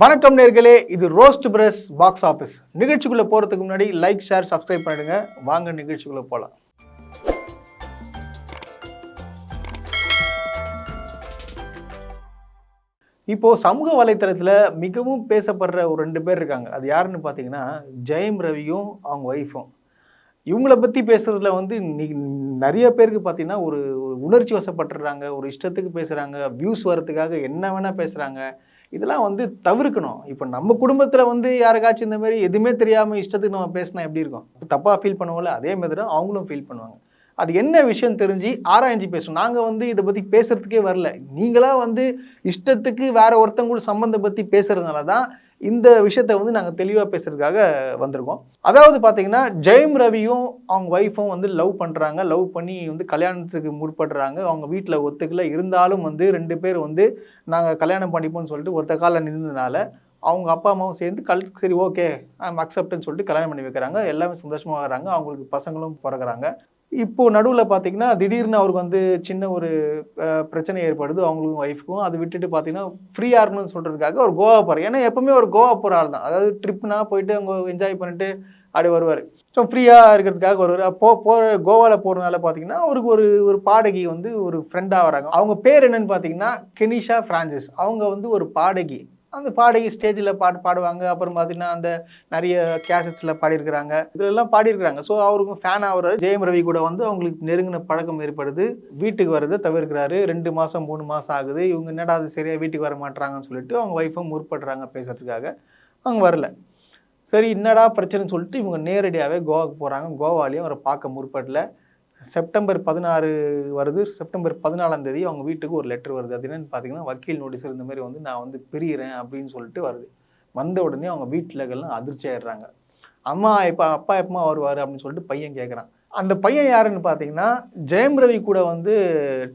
வணக்கம் நேர்களே இது ரோஸ்ட் பிரஸ் பாக்ஸ் ஆஃபீஸ் நிகழ்ச்சிக்குள்ளே போகிறதுக்கு முன்னாடி லைக் ஷேர் சப்ஸ்கிரைப் பண்ணிடுங்க. வாங்க நிகழ்ச்சிக்குள்ளே போகலாம் இப்போது சமூக வலைத்தளத்தில் மிகவும் பேசப்படுற ஒரு ரெண்டு பேர் இருக்காங்க. அது யாருன்னு பார்த்தீங்கன்னா ஜெயம் ரவியும் அவங்க ஒய்ஃபும் இவங்கள பற்றி பேசுகிறதுல வந்து நிறைய பேருக்கு பார்த்தீங்கன்னா ஒரு உணர்ச்சி வசப்பட்டுறாங்க ஒரு இஷ்டத்துக்கு பேசுகிறாங்க வியூஸ் வர்றதுக்காக என்ன வேணால் பேசுகிறாங்க இதெல்லாம் வந்து தவிர்க்கணும். இப்போ நம்ம குடும்பத்தில் வந்து யாருக்காச்சும் இந்த மாதிரி எதுவுமே தெரியாமல் இஷ்டத்துக்கு நம்ம பேசினா எப்படி இருக்கும்? தப்பாக ஃபீல் பண்ணுவோம்ல அதே மாதிரி தான் அவங்களும் ஃபீல் பண்ணுவாங்க. அது என்ன விஷயம் தெரிஞ்சு ஆராய்ஞ்சு பேசணும் நாங்கள் வந்து இதை பற்றி பேசுகிறதுக்கே வரல. நீங்களாம் வந்து இஷ்டத்துக்கு வேற ஒருத்தங்க கூட சம்மந்தம் பற்றி பேசுகிறதுனால தான் இந்த விஷயத்த வந்து நாங்கள் தெளிவாக பேசுறதுக்காக வந்திருக்கோம். அதாவது பார்த்தீங்கன்னா ஜெயம் ரவியும் அவங்க ஒய்ஃபும் வந்து லவ் பண்ணுறாங்க லவ் பண்ணி வந்து கல்யாணத்துக்கு முற்படுறாங்க. அவங்க வீட்டில் ஒத்துக்கல. இருந்தாலும் வந்து ரெண்டு பேர் வந்து நாங்கள் கல்யாணம் பண்ணிப்போம்னு சொல்லிட்டு ஒத்த காலில் நின்றதுனால அவங்க அப்பா அம்மாவும் சேர்ந்து கல் சரி ஓகே ஐம் அக்செப்ட்னு சொல்லிட்டு கல்யாணம் பண்ணி வைக்கிறாங்க. எல்லாமே சந்தோஷமாக வராங்க அவங்களுக்கு பசங்களும் பிறகுறாங்க இப்போது நடுவில் பார்த்தீங்கன்னா திடீர்னு அவருக்கு வந்து சின்ன ஒரு பிரச்சனை ஏற்படுது அவங்களுக்கும் ஒய்ஃப்க்கும் அதை விட்டுட்டு பார்த்தீங்கன்னா ஃப்ரீயாக இருக்கணும்னு சொல்கிறதுக்காக ஒரு கோவா போகிறார் ஏன்னா எப்பவுமே ஒரு கோவா போகிற ஆள் தான். அதாவது ட்ரிப்னா போயிட்டு அங்கே என்ஜாய் பண்ணிட்டு அப்படி வருவார். ஸோ ஃப்ரீயாக இருக்கிறதுக்காக வருவார். அப்போ போகிற கோவாவில் போகிறதுனால பார்த்தீங்கன்னா அவருக்கு ஒரு ஒரு பாடகி வந்து ஒரு ஃப்ரெண்டாக வராங்க. அவங்க பேர் என்னன்னு பார்த்தீங்கன்னா கெனிஷா ஃப்ரான்சிஸ் அவங்க வந்து ஒரு பாடகி. அந்த பாடகி ஸ்டேஜில் பாட்டு பாடுவாங்க. அப்புறம் பார்த்தீங்கன்னா அந்த நிறைய கேசட்ஸில் பாடியிருக்கிறாங்க. இதெல்லாம் பாடியிருக்கிறாங்க. ஸோ அவருக்கும் ஃபேன் ஆகிற ஜெயம் ரவி கூட வந்து அவங்களுக்கு நெருங்கின பழக்கம் ஏற்படுது. வீட்டுக்கு வரதை தவிர்க்கிறாரு. ரெண்டு மாதம் மூணு மாதம் ஆகுது. இவங்க என்னடா அது சரியாக வீட்டுக்கு வர மாட்றாங்கன்னு சொல்லிட்டு அவங்க ஒய்ஃபும் முற்படுறாங்க பேசுறதுக்காக. அவங்க வரல. சரி என்னடா பிரச்சனைன்னு சொல்லிட்டு இவங்க நேரடியாகவே கோவாக்கு போகிறாங்க கோவாலையும் அவரை பார்க்க முற்படல. செப்டம்பர் பதினாறு வருது. செப்டம்பர் பதினாலாம் தேதி அவங்க வீட்டுக்கு ஒரு லெட்டர் வருது. அது என்னென்னு பார்த்தீங்கன்னா வக்கீல் நோட்டீஸ் இருந்த மாதிரி வந்து நான் வந்து பிரியிறேன் அப்படின்னு சொல்லிட்டு வருது. வந்த உடனே அவங்க வீட்டில் எல்லாம் அதிர்ச்சி ஆயிடுறாங்க. அம்மா இப்போ அப்பா எப்பமா வருவார்? அப்படின்னு சொல்லிட்டு பையன் கேட்குறான் அந்த பையன் யாருன்னு பார்த்தீங்கன்னா ஜெயம் ரவி கூட வந்து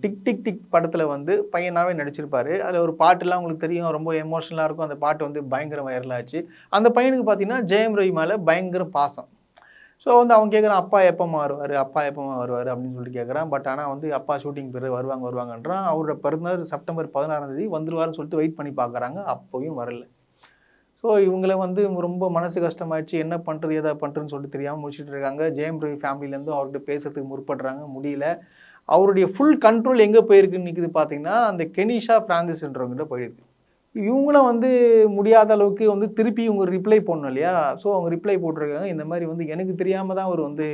டிக் டிக் டிக் படத்தில் வந்து பையனாகவே நடிச்சிருப்பாரு. அதில் ஒரு பாட்டுலாம் உங்களுக்கு தெரியும். ரொம்ப எமோஷனலாக இருக்கும். அந்த பாட்டு வந்து பயங்கர வைரலாச்சு அந்த பையனுக்கு பார்த்தீங்கன்னா ஜெயம் ரவி மேலே பயங்கர பாசம். ஸோ வந்து அவன் கேட்குறான் அப்பா எப்போம்மா வருவார்? அப்பா எப்போம்மா வருவார்? அப்படின்னு சொல்லிட்டு கேட்குறான் பட் ஆனால் வந்து அப்பா ஷூட்டிங் பிறகு வருவாங்க வருவாங்கன்றான். அவரோட பிறந்தநாள் செப்டம்பர் பதினாறாம் தேதி வந்துருவாருன்னு சொல்லிட்டு வெயிட் பண்ணி பார்க்குறாங்க அப்போயும் வரல. ஸோ இவங்கள வந்து ரொம்ப மனசு கஷ்டமாயிடுச்சு. என்ன பண்ணுறது எதை பண்ணுறதுன்னு சொல்லிட்டு தெரியாமல் முடிச்சுட்டு இருக்காங்க. ஜெயம் ரவி ஃபேமிலியிலேருந்து அவர்கிட்ட பேசுறதுக்கு முற்படுறாங்க. முடியல. அவருடைய ஃபுல் கண்ட்ரோல் எங்கே போயிருக்குன்னு நிற்குது பார்த்தீங்கன்னா அந்த கெனிஷா ஃப்ரான்சிஸ்ன்றவங்ககிட்ட போயிருக்கு. இவங்களும் வந்து முடியாத அளவுக்கு வந்து திருப்பி இவங்க ரிப்ளை போடணும் இல்லையா? ஸோ அவங்க ரிப்ளை போட்டிருக்காங்க. இந்த மாதிரி வந்து எனக்கு தெரியாமல் தான் அவர் வந்து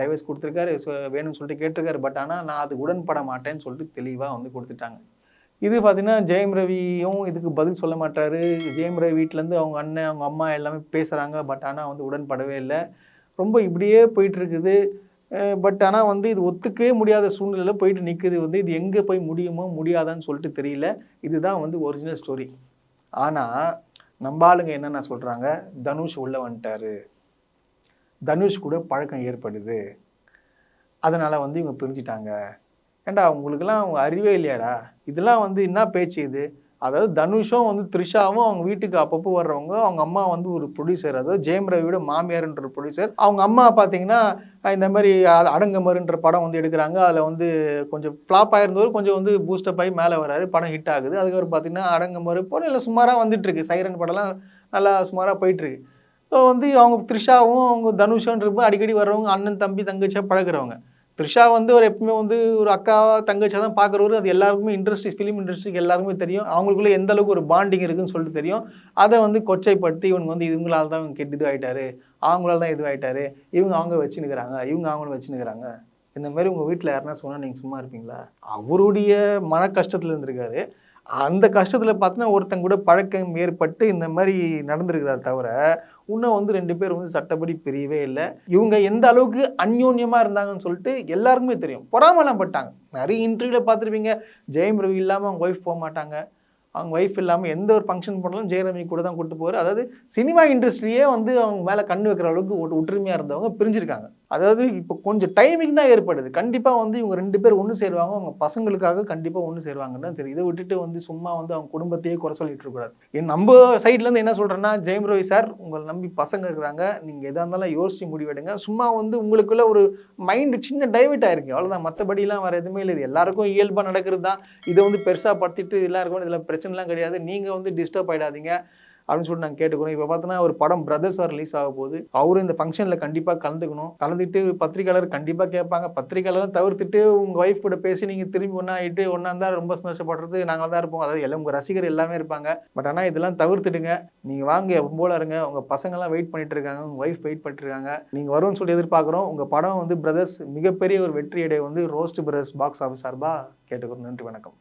டைவர்ஸ் கொடுத்துருக்காரு. ஸோ வேணும்னு சொல்லிட்டு கேட்டிருக்காரு. பட் ஆனால் நான் அது உடன்பட மாட்டேன்னு சொல்லிட்டு தெளிவாக வந்து கொடுத்துட்டாங்க. இது பார்த்தீங்கன்னா ஜெயம் ரவியும் இதுக்கு பதில் சொல்ல மாட்டாரு. ஜெயம் ரவி வீட்டிலேருந்து அவங்க அண்ணன் அவங்க அம்மா எல்லாமே பேசுகிறாங்க பட் ஆனால் வந்து உடன்படவே இல்லை. ரொம்ப இப்படியே போயிட்டுருக்குது பட் ஆனால் வந்து இது ஒத்துக்கவே முடியாத சூழ்நிலையில் போயிட்டு நிற்குது வந்து இது எங்கே போய் முடியுமோ முடியாதான்னு சொல்லிட்டு தெரியல. இதுதான் வந்து ஒரிஜினல் ஸ்டோரி ஆனால் நம்ம ஆளுங்க என்னென்ன சொல்கிறாங்க தனுஷ் உள்ளே வந்துட்டாரு. தனுஷ் கூட பழக்கம் ஏற்படுது. அதனால் வந்து இவங்க பிரிஞ்சிட்டாங்க. ஏண்டா உங்களுக்கெல்லாம் அவங்க அறிவே இல்லையாடா? இதெல்லாம் வந்து என்ன பேச்சு இது? அதாவது தனுஷும் வந்து த்ரிஷாவும் அவங்க வீட்டுக்கு அப்பப்போ வர்றவங்க அவங்க அம்மா வந்து ஒரு ப்ரொடியூசர் அதாவது ஜெயம் ரவியோட மாமியார்ன்ற ப்ரொடியூசர் அவங்க அம்மா பார்த்தீங்கன்னா இந்த மாதிரி அடங்கமருன்ற படம் வந்து எடுக்கிறாங்க. அதில் வந்து கொஞ்சம் ஃப்ளாப் ஆயிருந்தவர் கொஞ்சம் வந்து பூஸ்டப் ஆகி மேலே வராரு. படம் ஹிட் ஆகுது. அதுக்கப்புறம் பார்த்தீங்கன்னா அடங்கமரு போல இல்லை சுமாராக வந்துட்டுருக்கு. சைரன் படம்லாம் நல்லா சுமாராக போயிட்டுருக்கு. ஸோ வந்து அவங்க த்ரிஷாவும் அவங்க தனுஷன்றப்ப அடிக்கடி வர்றவங்க அண்ணன் தம்பி தங்கச்சியாக பழகுறவங்க. த்ரிஷா வந்து ஒரு எப்பவுமே வந்து ஒரு அக்கா தங்கச்சியாக தான் பார்க்குறவரு அது எல்லாருக்குமே இண்டஸ்ட்ரி ஃபிலிம் இண்டஸ்ட்ரிக்கு எல்லாருக்குமே தெரியும். அவங்களுக்குள்ளே எந்த அளவுக்கு ஒரு பாண்டிங் இருக்குன்னு சொல்லிட்டு தெரியும். அதை வந்து கொச்சைப்படுத்தி இவங்க வந்து இவங்களால தான் இவங்க கெட்டு இதுவாயிட்டாரு அவங்களால தான் இதுவாயிட்டாரு இவங்க அவங்க வச்சுனுக்கிறாங்க இவங்க அவங்கள வச்சுனுக்கிறாங்க இந்த மாதிரி உங்கள் வீட்டில் யாருன்னா சொன்னால் நீங்கள் சும்மா இருப்பீங்களா? அவருடைய மன கஷ்டத்தில் இருந்திருக்காரு. அந்த கஷ்டத்தில் பார்த்தீங்கன்னா ஒருத்தங்க கூட பழக்கம் ஏற்பட்டு இந்த மாதிரி நடந்திருக்கிறார் தவிர இன்னும் வந்து ரெண்டு பேர் வந்து சட்டப்படி பிரியவே இல்லை. இவங்க எந்த அளவுக்கு அந்யோன்யமாக இருந்தாங்கன்னு சொல்லிட்டு எல்லாருக்குமே தெரியும். பொறாமலாம் பட்டாங்க. நிறைய இன்டர்வியூவில் பார்த்துருப்பீங்க ஜெயம் ரவி இல்லாமல் அவங்க ஒய்ஃப் போக மாட்டாங்க. அவங்க ஒய்ஃப் இல்லாமல் எந்த ஒரு ஃபங்க்ஷன் பண்ணாலும் ஜெயரவி கூட தான் கூட்டு போவார். அதாவது சினிமா இண்டஸ்ட்ரியே வந்து அவங்க மேலே கண்ணு வைக்கிற அளவுக்கு ஒரு ஒற்றுமையாக இருந்தவங்க பிரிஞ்சிருக்காங்க. அதாவது இப்போ கொஞ்சம் டைமிங் தான் ஏற்படுது. கண்டிப்பாக வந்து இவங்க ரெண்டு பேர் ஒன்று சேருவாங்க அவங்க பசங்களுக்காக கண்டிப்பாக ஒன்று சேருவாங்கன்னு தான் தெரியும் இதை விட்டுட்டு வந்து சும்மா வந்து அவங்க குடும்பத்தையே குறை சொல்லிட்டு இருக்கக்கூடாது என் நம்ம சைட்லேருந்து என்ன சொல்கிறேன்னா ஜெயம் ரவி சார் உங்களை நம்பி பசங்க இருக்கிறாங்க. நீங்கள் எதாக இருந்தாலும் யோசிச்சு முடிவெடுங்க. சும்மா வந்து உங்களுக்குள்ள ஒரு மைண்டு சின்ன டைவர்ட் ஆயிருக்கு அவ்வளோதான் மற்றபடிலாம் வேறு எதுவுமே இல்லை. இது எல்லாருக்கும் இயல்பாக நடக்கிறது தான் இதை வந்து பெருசாக படுத்திட்டு எல்லாருக்கும் இதில் பிரச்சனைலாம் கிடையாது. நீங்கள் வந்து டிஸ்டர்ப் ஆகிடாதீங்க அப்படின்னு சொல்லிட்டு நாங்கள் கேட்டுக்கிறோம். இப்போ பார்த்தோன்னா ஒரு படம் பிரதர்ஸாக ரிலீஸ் ஆக போகுது. அவரும் இந்த ஃபங்க்ஷனில் கண்டிப்பாக கலந்துக்கணும். கலந்துட்டு பத்திரிகையாளர் கண்டிப்பாக கேட்பாங்க. பத்திரிகையாளர் தவிர்த்துட்டு உங்கள் ஒய்ஃப் கூட பேசி நீங்கள் திரும்பி ஒன்றா ஆகிட்டு ஒன்றா இருந்தால் ரொம்ப சந்தோஷப்படுறது நாங்கள் தான் இருப்போம். அதாவது எல்லாம் உங்கள் ரசிகர் எல்லாமே இருப்பாங்க. பட் ஆனால் இதெல்லாம் தவிர்த்துடுங்க. நீங்கள் வாங்க எப்போ போல இருங்க. உங்கள் பசங்கள்லாம் வெயிட் பண்ணிட்டு இருக்காங்க. உங்கள் ஒய்ஃப் வெயிட் பண்ணிட்டு இருக்காங்க. நீங்கள் வரும்னு சொல்லி எதிர்பார்க்குறோம். உங்கள் படம் வந்து பிரதர்ஸ் மிகப்பெரிய ஒரு வெற்றி அடைய வந்து ரோஸ்ட் பிரதர்ஸ் பாக்ஸ் ஆஃபீஸ் சார்பாக கேட்டுக்கிறோம். நன்றி வணக்கம்.